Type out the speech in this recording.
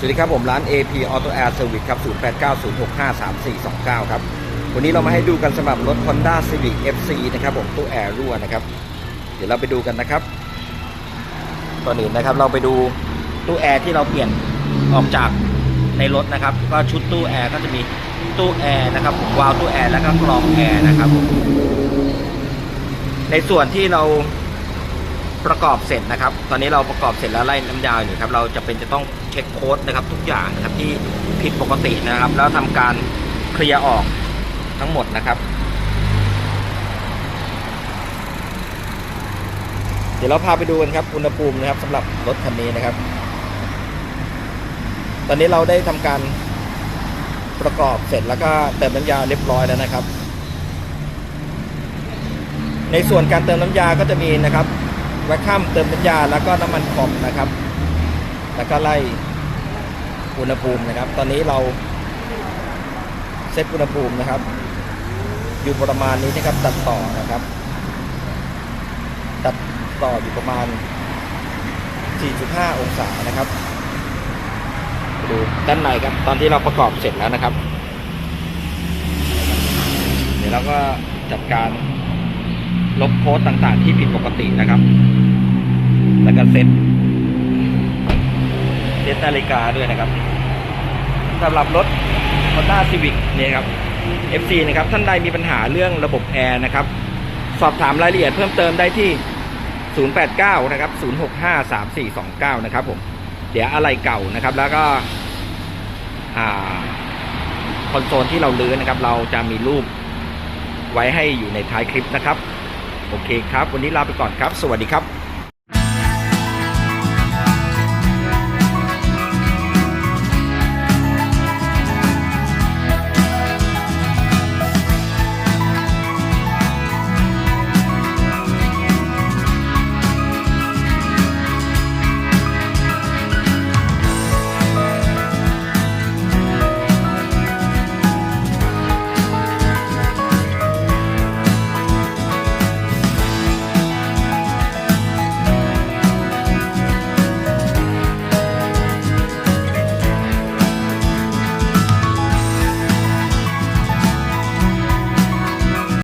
สวัสดีครับผมร้าน AP Auto Air Service ครับ 0890653429 ครับ วันนี้เรามาให้ดูกันสำหรับรถ Honda Civic FC นะครับผมตู้แอร์รั่วนะครับ เดี๋ยวเราไปดูกันนะครับก่อนอื่นนะครับเราไปดูตู้แอร์ที่เราเปลี่ยนออกจากในรถนะครับ ก็ชุดตู้แอร์ก็จะมีตู้แอร์นะครับผมวาล์วตู้แอร์แล้วก็กรองแอร์นะครับ ในส่วนที่เรา ประกอบเสร็จนะครับ ตอนนี้เราประกอบเสร็จแล้วไล่น้ำยาอยู่ครับ เราจะเป็นจะต้องเช็คโค้ดนะครับ ทุกอย่างนะครับที่ผิดปกตินะครับ แล้วทำการเคลียร์ออกทั้งหมดนะครับ เดี๋ยวเราพาไปดูกันครับอุณหภูมินะครับสำหรับรถคันนี้นะครับ ตอนนี้เราได้ทำการประกอบเสร็จแล้วก็เติมน้ำยาเรียบร้อยแล้วนะครับ ในส่วนการเติมน้ำยาก็จะมีนะครับ แวคคัมเติมน้ำยาแล้วก็น้ำมันคอมนะครับ แล้วก็ไล่อุณหภูมินะครับ ตอนนี้เราเซตอุณหภูมินะครับ อยู่ประมาณนี้นะครับ ตัดต่อนะครับ ตัดต่ออยู่ประมาณ 4.5 องศานะครับ ดูด้านในครับ ตอนที่เราประกอบเสร็จแล้วนะครับ เดี๋ยวเราก็จัดการ ลบโค้ดต่างๆ ที่ผิดปกตินะครับ แล้วก็เซ็ตเซ็ตนาฬิกาด้วยนะครับสำหรับรถ Honda Civic เนี่ยครับ FC นะครับ ท่านใดมีปัญหาเรื่องระบบแอร์นะครับ สอบถามรายละเอียดเพิ่มเติมได้ที่ 089 นะครับ 065 3429 นะครับผม เดี๋ยวอะไรเก่านะครับ แล้วก็คอนโซลที่เราลื้อนะครับ เราจะมีรูปไว้ให้อยู่ในท้ายคลิปนะครับ โอเคครับ วันนี้ลาไปก่อนครับ สวัสดีครับ